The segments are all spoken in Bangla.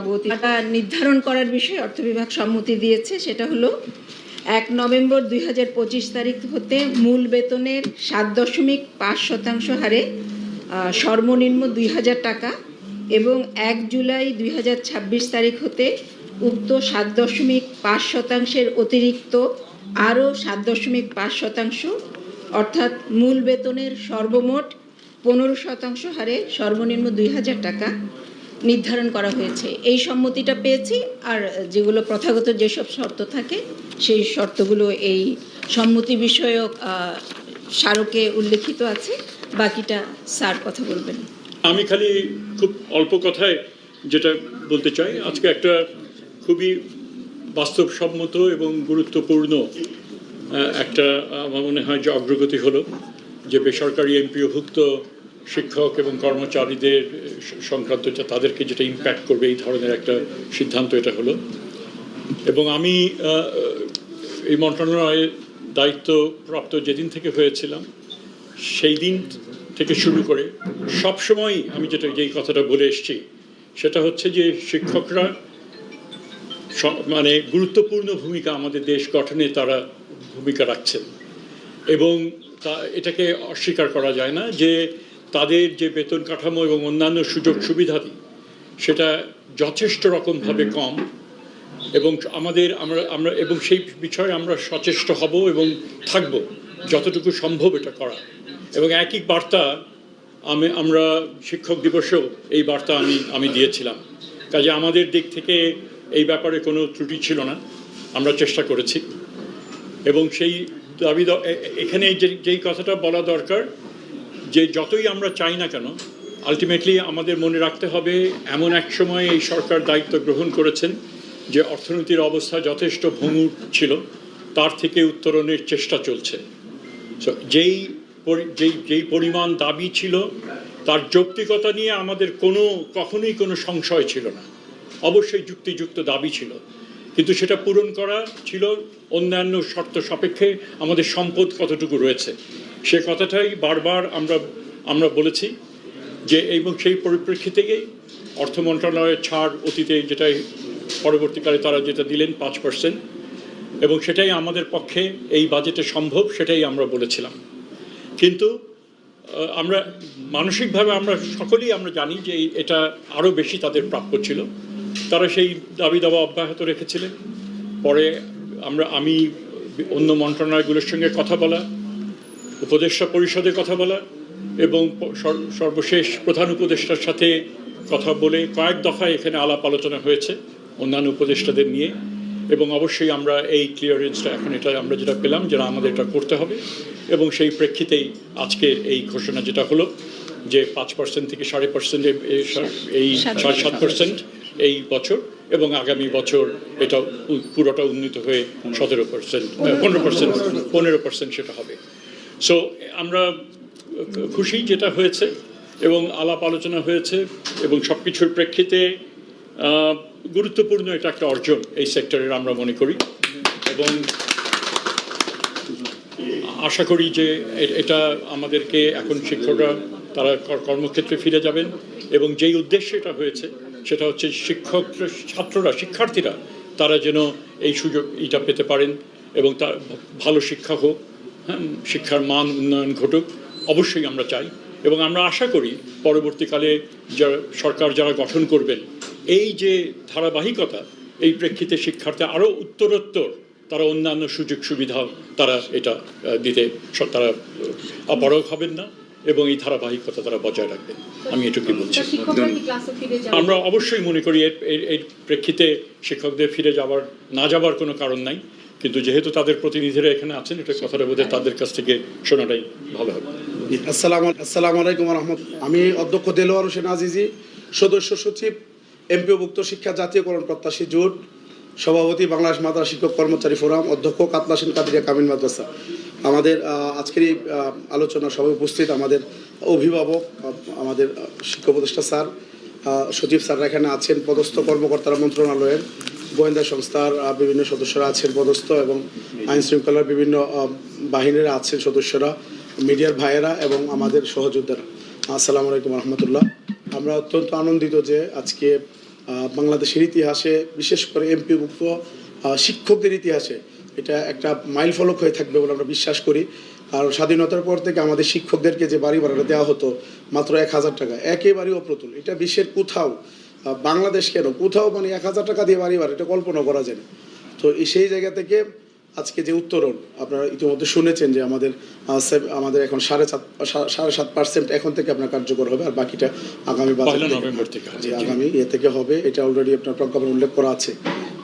অবতীটা নির্ধারণ করার বিষয়ে অর্থ বিভাগ সম্মতি দিয়েছে, সেটা হলো এক নভেম্বর দুই হাজার পঁচিশ তারিখ হতে মূল বেতনের সাত দশমিক পাঁচ শতাংশ হারে সর্বনিম্ন দুই হাজার টাকা এবং এক জুলাই দুই হাজার ছাব্বিশ তারিখ হতে উক্ত সাত দশমিক পাঁচ শতাংশের অতিরিক্ত আরও সাত দশমিক পাঁচ শতাংশ, অর্থাৎ মূল বেতনের সর্বমোট পনেরো শতাংশ হারে সর্বনিম্ন দুই হাজার টাকা নির্ধারণ করা হয়েছে। এই সম্মতিটা পেয়েছি আর যেগুলো প্রথাগত যেসব শর্ত থাকে, সেই শর্তগুলো এই সম্মতি বিষয়ক স্মারকে উল্লেখিত আছে। বাকিটা স্যার কথা বলবেন। আমি খালি খুব অল্প কথায় যেটা বলতে চাই। আজকে একটা খুবই বাস্তবসম্মত এবং গুরুত্বপূর্ণ একটা, আমার মনে হয় যে অগ্রগতি হলো, যে বেসরকারি এমপিওভুক্ত শিক্ষক এবং কর্মচারীদের সংক্রান্ত তাদেরকে যেটা ইম্প্যাক্ট করবে এই ধরনের একটা সিদ্ধান্ত এটা হলো। এবং আমি এই মন্ত্রণালয়ের দায়িত্বপ্রাপ্ত যেদিন থেকে হয়েছিলাম সেই দিন থেকে শুরু করে সব সময় আমি যেটা, যেই কথাটা বলে এসেছি, সেটা হচ্ছে যে শিক্ষকরা মানে গুরুত্বপূর্ণ ভূমিকা আমাদের দেশ গঠনে তারা ভূমিকা রাখছেন। এবং তা, এটাকে অস্বীকার করা যায় না যে তাদের যে বেতন কাঠামো এবং অন্যান্য সুযোগ সুবিধাদি সেটা যথেষ্ট রকমভাবে কম এবং আমাদের আমরা আমরা, এবং সেই বিষয়ে আমরা সচেষ্ট হব এবং থাকব যতটুকু সম্ভব এটা করা। এবং একই বার্তা আমি, আমরা শিক্ষক দিবসেও এই বার্তা আমি আমি দিয়েছিলাম। কাজে আমাদের দিক থেকে এই ব্যাপারে কোনো ত্রুটি ছিল না, আমরা চেষ্টা করেছি। এবং সেই দাবি এখানে যে, যেই কথাটা বলা দরকার যে যতই আমরা চাই না কেন আলটিমেটলি আমাদের মনে রাখতে হবে এমন এক সময় এই সরকার দায়িত্ব গ্রহণ করেছেন যে অর্থনীতির অবস্থা যথেষ্ট ভঙ্গুর ছিল, তার থেকে উত্তরণের চেষ্টা চলছে। যেই যেই যেই পরিমাণ দাবি ছিল, তার যৌক্তিকতা নিয়ে আমাদের কোনো, কখনোই কোনো সংশয় ছিল না। অবশ্যই যুক্তিযুক্ত দাবি ছিল। কিন্তু সেটা পূরণ করা ছিল অন্যান্য শর্ত সাপেক্ষে আমাদের সম্পদ কতটুকু রয়েছে। সে কথাটাই বারবার আমরা আমরা বলেছি যে এবং সেই পরিপ্রেক্ষিতেই অর্থ মন্ত্রণালয়ের ছাড় অতীতে যেটাই পরবর্তীকালে তারা যেটা দিলেন পাঁচ পার্সেন্ট এবং সেটাই আমাদের পক্ষে এই বাজেটে সম্ভব সেটাই আমরা বলেছিলাম। কিন্তু আমরা মানসিকভাবে আমরা সকলেই আমরা জানি যে এটা আরও বেশি তাদের প্রাপ্য ছিল। তারা সেই দাবি দাবা অব্যাহত রেখেছিলেন। পরে আমরা, আমি অন্য মন্ত্রণালয়গুলোর সঙ্গে কথা বলা উপদেষ্টা পরিষদে কথা বলা এবং সর্বশেষ প্রধান উপদেষ্টার সাথে কথা বলে কয়েক দফায় এখানে আলাপ আলোচনা হয়েছে অন্যান্য উপদেষ্টাদের নিয়ে। এবং অবশ্যই আমরা এই ক্লিয়ারেন্সটা এখন এটা আমরা যেটা পেলাম যেটা আমাদের এটা করতে হবে। এবং সেই প্রেক্ষিতেই আজকের এই ঘোষণা যেটা হলো যে পাঁচ পার্সেন্ট থেকে সাড়ে পার্সেন্ট এই সাড়ে সাত পার্সেন্ট এই বছর এবং আগামী বছর এটা পুরোটা উন্নীত হয়ে সতেরো পার্সেন্ট পনেরো পার্সেন্ট পনেরো পার্সেন্ট সেটা হবে। সো আমরা খুশি যেটা হয়েছে এবং আলাপ আলোচনা হয়েছে এবং সব কিছুর প্রেক্ষিতে গুরুত্বপূর্ণ এটা একটা অর্জন এই সেক্টরের আমরা মনে করি। এবং আশা করি যে এটা আমাদেরকে এখন শিক্ষকরা, তারা কর্মক্ষেত্রে ফিরে যাবেন এবং যেই উদ্দেশ্যে এটা হয়েছে সেটা হচ্ছে শিক্ষক, ছাত্ররা, শিক্ষার্থীরা, তারা যেন এই সুযোগ, এটা পেতে পারেন এবং তার, ভালো শিক্ষা হোক। শিক্ষার মান উন্নয়ন ঘটুক অবশ্যই আমরা চাই। এবং আমরা আশা করি পরবর্তীকালে যারা সরকার যারা গঠন করবেন এই যে ধারাবাহিকতা এই প্রেক্ষিতে শিক্ষার্থী আরও উত্তরোত্তর তারা অন্যান্য সুযোগ সুবিধা তারা এটা দিতে তারা আহ, হবেন না এবং এই ধারাবাহিকতা তারা বজায় রাখবেন। আমি এটুকুই বলছি। আমরা অবশ্যই মনে করি এর এর- এর প্রেক্ষিতে শিক্ষকদের ফিরে যাওয়ার না যাওয়ার কোনো কারণ নাই। কিন্তু যেহেতু তাদের প্রতিনিধিরা এখানে আছেন এটা কথাটা বোধহয় তাদের কাছ থেকে শোনাটাই ভালো হবে। আসসালামু আসসালামু আলাইকুম রহমত আমি অধ্যক্ষ দেলোয়ার হোসেন আজিজি সদস্য সচিব এমপিওভুক্ত শিক্ষা জাতীয়করণ প্রত্যাশী জোট সভাপতি বাংলাদেশ মাদ্রাসা শিক্ষক কর্মচারী ফোরাম অধ্যক্ষ কাতলাসিন কাদিরিয়া কামিন মাদ্রাসা। আমাদের আজকের এই আলোচনা সভায় উপস্থিত আমাদের অভিভাবক আমাদের আহ, শিক্ষা উপদেষ্টা স্যার সচিব স্যাররা এখানে আছেন পদস্থ কর্মকর্তারা মন্ত্রণালয়ের। গোয়েন্দা সংস্থার বিভিন্ন সদস্যরা আছেন পদস্থ এবং আইন শৃঙ্খলার বিভিন্ন বাহিনীর আছেন সদস্যরা মিডিয়ার ভাইয়েরা এবং আমাদের সহযোদ্ধারা। আসসালামু আলাইকুম রহমতুল্লাহ। আমরা অত্যন্ত আনন্দিত যে আজকে বাংলাদেশের ইতিহাসে বিশেষ করে এমপিভুক্ত আহ, শিক্ষকদের ইতিহাসে এটা একটা মাইল ফলক হয়ে থাকবে বলে আমরা বিশ্বাস করি। আর স্বাধীনতার পর থেকে আমাদের শিক্ষকদেরকে যে বাড়ি ভাড়াটা দেওয়া হতো মাত্র এক হাজার টাকা একেবারেই অপ্রতুল। এটা বিশ্বের কোথাও বাংলাদেশ কেন? কোথাও মানে এক হাজার টাকা দিয়ে বাড়ি ভাড়া এটা কল্পনা করা যায় না। তো সেই জায়গা থেকে আজকে যে উত্তরণ আপনারা ইতিমধ্যে শুনেছেন যে আমাদের আমাদের এখন সাড়ে সাত সাড়ে সাত পার্সেন্ট এখন থেকে আপনার কার্যকর হবে আর বাকিটা আগামী নভেম্বর থেকে। জি। আগামী ইয়ে থেকে হবে এটা অলরেডি আপনার প্রজ্ঞাপন উল্লেখ করা আছে।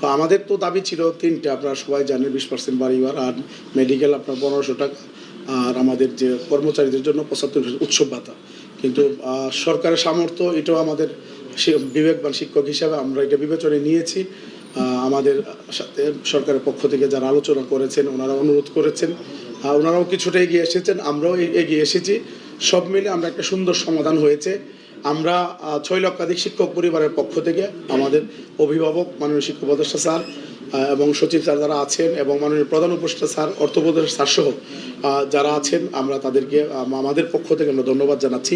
তো আমাদের তো দাবি ছিল তিনটা আপনারা সবাই জানেন বিশ পার্সেন্ট বাড়িবার আর মেডিকেল আপনার পনেরোশো টাকা আর আমাদের যে কর্মচারীদের জন্য পঁচাত্তর উৎসব ভাতা। কিন্তু সরকারের সামর্থ্য এটাও আমাদের বিবেকবান শিক্ষক হিসাবে আমরা এটা বিবেচনে নিয়েছি। আমাদের সাথে সরকারের পক্ষ থেকে যারা আলোচনা করেছেন, ওনারা অনুরোধ করেছেন। ওনারাও কিছুটা এগিয়ে এসেছেন, আমরাও এগিয়ে এসেছি। সব মিলে আমরা একটা সুন্দর সমাধান হয়েছে। আমরা ছয় লক্ষাধিক শিক্ষক পরিবারের পক্ষ থেকে আমাদের অভিভাবক, মাননীয় শিক্ষক প্রদর্শা স্যার এবং সচিব স্যার যারা আছেন এবং মাননীয় প্রধান উপদেষ্টা স্যার অর্থ উপদেষ্টা স্যার সহ যারা আছেন, আমরা তাদেরকে আমাদের পক্ষ থেকে আমরা ধন্যবাদ জানাচ্ছি।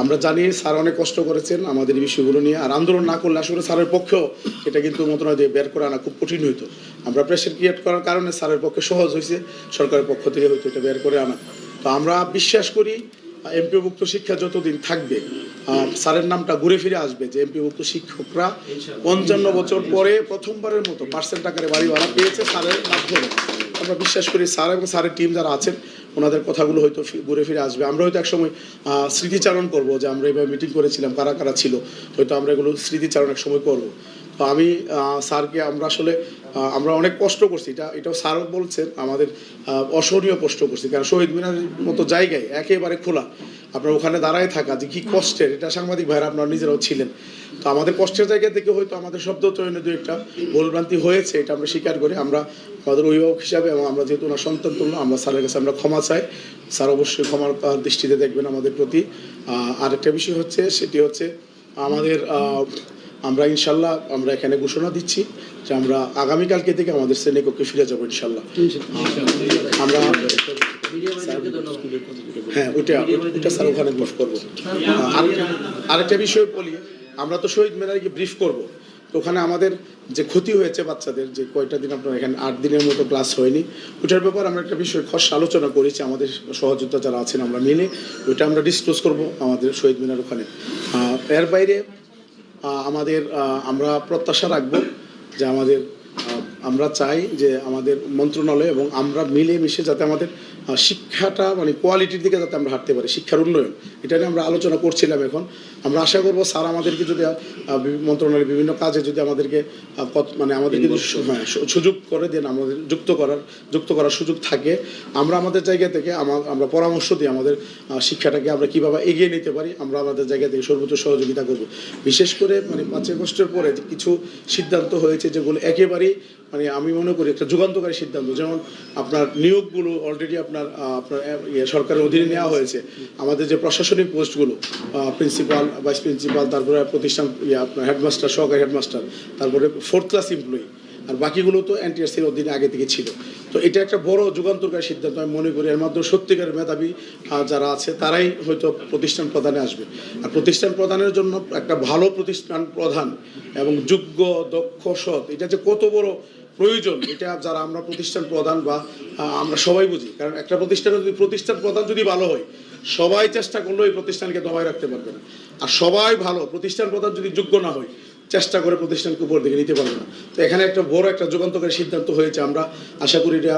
আমরা জানি স্যার অনেক কষ্ট করেছেন আমাদের এই বিষয়গুলো নিয়ে, আর আন্দোলন না করলে আসলে স্যারের পক্ষেও এটা কিন্তু মন্ত্রণালয় দিয়ে বের করে আনা খুব কঠিন হইতো। আমরা প্রেশার ক্রিয়েট করার কারণে স্যারের পক্ষে সহজ হয়েছে সরকারের পক্ষ থেকে হয়তো এটা বের করে আনা। তো আমরা বিশ্বাস করি এমপিভুক্ত শিক্ষা যতদিন থাকবে স্যারের নামটা ঘুরে ফিরে আসবে যে এমপিভুক্ত শিক্ষকরা পঞ্চান্ন বছর পরে প্রথমবারের মতো পার্সেন্ট আকারে বাড়ি ভাড়া পেয়েছে স্যারের মাধ্যমে। আমরা বিশ্বাস করি স্যার এবং স্যারের টিম যারা আছেন, ওনাদের কথাগুলো হয়তো ঘুরে ফিরে আসবে। আমরা হয়তো একসময় স্মৃতিচারণ করব যে আমরা এভাবে মিটিং করেছিলাম, কারা কারা ছিল, হয়তো আমরা এগুলো স্মৃতিচারণ এক সময় করব। তো আমি স্যারকে আমরা আসলে আমরা অনেক কষ্ট করছি। এটা, এটাও স্যার বলছেন, আমাদের অসহনীয় কষ্ট করছি। কারণ শহীদ মিনারের মতো জায়গায় একেবারে খোলা। আপনার ওখানে দাঁড়ায় থাকা যে কি কষ্টের এটা সাংবাদিক ভাইরা আপনারা নিজেরাও ছিলেন। তো আমাদের কষ্টের জায়গা থেকে হয়তো আমাদের শব্দ চয়নে দু একটা ভুলভ্রান্তি হয়েছে এটা আমরা স্বীকার করি। আমরা আমাদের অভিভাবক হিসাবে এবং আমরা যেহেতু ওনার সন্তান তুল্য আমরা স্যারের কাছে আমরা ক্ষমা চাই। স্যার অবশ্যই ক্ষমার দৃষ্টিতে দেখবেন আমাদের প্রতি। আহ, আরেকটা বিষয় হচ্ছে সেটি হচ্ছে আমাদের আমরা ইনশাল্লাহ আমরা এখানে ঘোষণা দিচ্ছি যে আমরা আগামীকালকে থেকে আমাদের শ্রেণীকক্ষে ফিরে যাব ইনশাল্লাহ। আমরা হ্যাঁ ওইটা ওইটা স্যার ওখানে ব্রিফ করব। আর আরেকটা বিষয় বলি আমরা তো শহীদ মিনারে গিয়ে ব্রিফ করব। তো ওখানে আমাদের যে ক্ষতি হয়েছে বাচ্চাদের যে কয়টা দিন আপনার এখানে আট দিনের মতো ক্লাস হয়নি ওটার ব্যাপার আমরা একটা বিষয় খস আলোচনা করেছি আমাদের সহযোদ্ধা যারা আছেন আমরা মিলে ওইটা আমরা ডিসক্লোজ করব আমাদের শহীদ মিনার ওখানে। এর বাইরে আমাদের আমরা প্রত্যাশা রাখব যে আমাদের আমরা চাই যে আমাদের মন্ত্রণালয় এবং আমরা মিলে মিশে যাতে আমাদের শিক্ষাটা মানে কোয়ালিটির দিকে যাতে আমরা হাঁটতে পারি শিক্ষার উন্নয়ন। এটা নিয়ে আমরা আলোচনা করছিলাম এখন। আমরা আশা করব স্যার আমাদেরকে যদি মন্ত্রণালয়ের বিভিন্ন কাজে যদি আমাদেরকে মানে আমাদেরকে যদি হ্যাঁ, সুযোগ করে দেন আমাদের যুক্ত করার যুক্ত করার সুযোগ থাকে আমরা আমাদের জায়গা থেকে আমা- আমরা পরামর্শ দিই আমাদের শিক্ষাটাকে আমরা কীভাবে এগিয়ে নিতে পারি আমরা আমাদের জায়গা থেকে সর্বোচ্চ সহযোগিতা করব। বিশেষ করে মানে পাঁচই আগস্টের পরে কিছু সিদ্ধান্ত হয়েছে যেগুলো একেবারেই মানে আমি মনে করি একটা যুগান্তকারী সিদ্ধান্ত। যেমন আপনার নিয়োগগুলো অলরেডি আপনার আপনার ইয়ে, সরকারের অধীনে নেওয়া হয়েছে। আমাদের যে প্রশাসনিক পোস্টগুলো প্রিন্সিপাল ভাইস প্রিন্সিপাল তারপরে প্রতিষ্ঠান ইয়ে, আপনার হেডমাস্টার সহকারী হেডমাস্টার তারপরে ফোর্থ ক্লাস এমপ্লয়ি আর বাকিগুলো তো এনটিআরসির অধীনে আগে থেকে ছিল। তো এটা একটা বড় যুগান্তকারী সিদ্ধান্ত আমি মনে করি। এর মাধ্যমে সত্যিকারের মেধাবী যারা আছে তারাই হয়তো প্রতিষ্ঠান প্রদানে আসবে। আর প্রতিষ্ঠান প্রদানের জন্য একটা ভালো প্রতিষ্ঠান প্রধান এবং যোগ্য দক্ষ সৎ এটা যে কত বড় প্রয়োজন, এটা যারা আমরা প্রতিষ্ঠান প্রধান বা আমরা সবাই বুঝি। কারণ একটা প্রতিষ্ঠানে যদি প্রতিষ্ঠান প্রধান যদি ভালো হয়, সবাই চেষ্টা করলেও এই প্রতিষ্ঠানকে দমায় রাখতে পারবে না। আর সবাই ভালো, প্রতিষ্ঠান প্রধান যদি যোগ্য না হয়, চেষ্টা করে প্রতিষ্ঠানকে উপর দিকে নিতে পারবে না। তো এখানে একটা বড় একটা যুগান্তকারী সিদ্ধান্ত হয়েছে, আমরা আশা করি এটা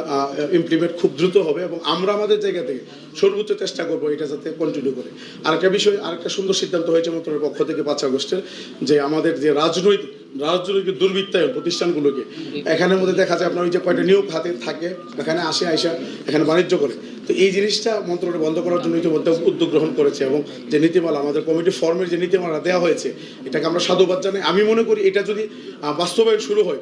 ইমপ্লিমেন্ট খুব দ্রুত হবে এবং আমরা আমাদের জায়গা থেকে সর্বোচ্চ চেষ্টা করব এটা যাতে কন্টিনিউ করে। আরেকটা বিষয়, আরেকটা সুন্দর সিদ্ধান্ত হয়েছে মন্ত্রণের পক্ষ থেকে পাঁচ আগস্টের, যে আমাদের যে রাজনৈতিক রাজনৈতিক দুর্বৃত্তায়ন প্রতিষ্ঠানগুলোকে। এখানের মধ্যে দেখা যায় আপনার ওই যে কয়টা নিয়োগ হাতে থাকে, এখানে আসে, আইসা এখানে বাণিজ্য করে। তো এই জিনিসটা মন্ত্রণালয় বন্ধ করার জন্য ইতিমধ্যে উদ্যোগ গ্রহণ করেছে এবং যে নীতিমালা আমাদের কমিটি ফর্মের যে নীতিমালা দেওয়া হয়েছে, এটাকে আমরা সাধুবাদ জানাই। আমি মনে করি এটা যদি বাস্তবায়ন শুরু হয়,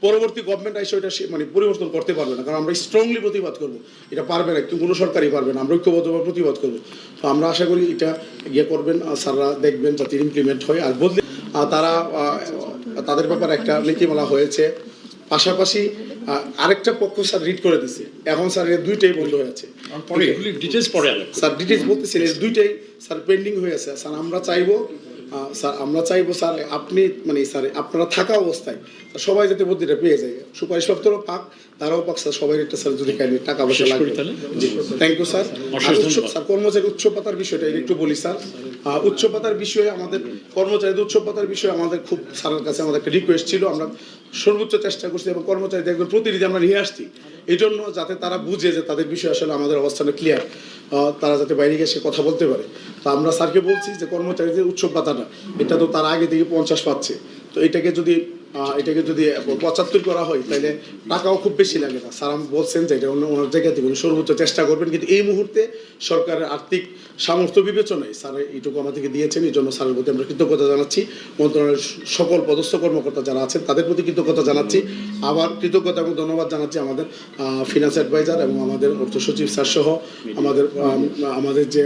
পরবর্তী গভর্নমেন্ট এসে সে- মানে পরিবর্তন করতে পারবে না। কারণ আমরা স্ট্রংলি প্রতিবাদ করব। এটা পারবে না কোনো সরকারই পারবে না। আমরা ঐক্যবদ্ধভাবে প্রতিবাদ করব। তো আমরা আশা করি এটা ইয়ে করবেন স্যাররা দেখবেন যাতে ইমপ্লিমেন্ট হয়। আর বদলে তারা তাদের ব্যাপারে একটা নীতিমালা হয়েছে। পাশাপাশি আরেকটা পক্ষ স্যার রিড করে দিছে। এখন স্যার এর দুইটাই বন্ধ হয়ে আছে। পরে এগুলি ডিটেলস পরে স্যার ডিটেলস বলতেছেন এর দুইটাই স্যার পেন্ডিং হয়ে আছে। স্যার আমরা চাইব স্যার আমরা চাইব স্যার আপনি মানে স্যার আপনারা থাকা অবস্থায় সবাই যাতে বুদ্ধিটা পেয়ে যায়। সুপারিশ সুপারিশপ্রাপ্তরও পাক তারাও পাক স্যার সবাই একটা স্যার যদি কাইন্ডলি টাকা পয়সা লাগবে ji thank you sir. Sir কর্মচারী উচ্চপাতার বিষয়টা একটু বলি স্যার। উচ্চপাতার উচ্চ পাতার বিষয়ে আমাদের কর্মচারীদের উচ্চ পাতার বিষয়ে আমাদের খুব স্যারের কাছে আমাদের একটা রিকোয়েস্ট ছিল আমরা সর্বোচ্চ চেষ্টা করছি এবং কর্মচারীদের একজন প্রতিনিধি আমরা নিয়ে আসছি। এই জন্য যাতে তারা বুঝে যে তাদের বিষয়ে আসলে আমাদের অবস্থানে ক্লিয়ার তারা যাতে বাইরে গিয়ে সে কথা বলতে পারে। তো আমরা স্যারকে বলছি যে কর্মচারীদের উৎসব পাতা না এটা তো তারা আগে থেকে পঞ্চাশ পাচ্ছে। তো এটাকে যদি এটাকে যদি পঁচাত্তর করা হয়, তাহলে টাকাও খুব বেশি লাগে না। স্যার আমি বলছেন যে এটা অন্য অন্য জায়গা থেকে সর্বোচ্চ চেষ্টা করবেন, কিন্তু এই মুহূর্তে সরকারের আর্থিক সামর্থ্য বিবেচনায় স্যার এইটুকু আমাদেরকে দিয়েছেন, এই জন্য স্যারের প্রতি আমরা কৃতজ্ঞতা জানাচ্ছি। মন্ত্রণালয়ের সকল পদস্থ কর্মকর্তা যারা আছেন, তাদের প্রতি কৃতজ্ঞতা জানাচ্ছি। আবার কৃতজ্ঞতা এবং ধন্যবাদ জানাচ্ছি আমাদের ফিনান্স অ্যাডভাইজার এবং আমাদের অর্থ সচিব স্যার সহ, আমাদের আমাদের যে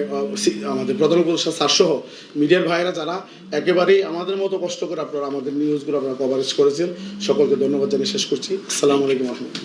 আমাদের প্রধান উপদেষ্টা স্যার সহ, মিডিয়ার ভাইয়েরা যারা একেবারেই আমাদের মতো কষ্ট করে আপনারা আমাদের নিউজগুলো আপনারা কভারেজ করেছেন। সকলকে ধন্যবাদ জানিয়ে শেষ করছি। আসসালামু আলাইকুম রহমতুল্লাহ।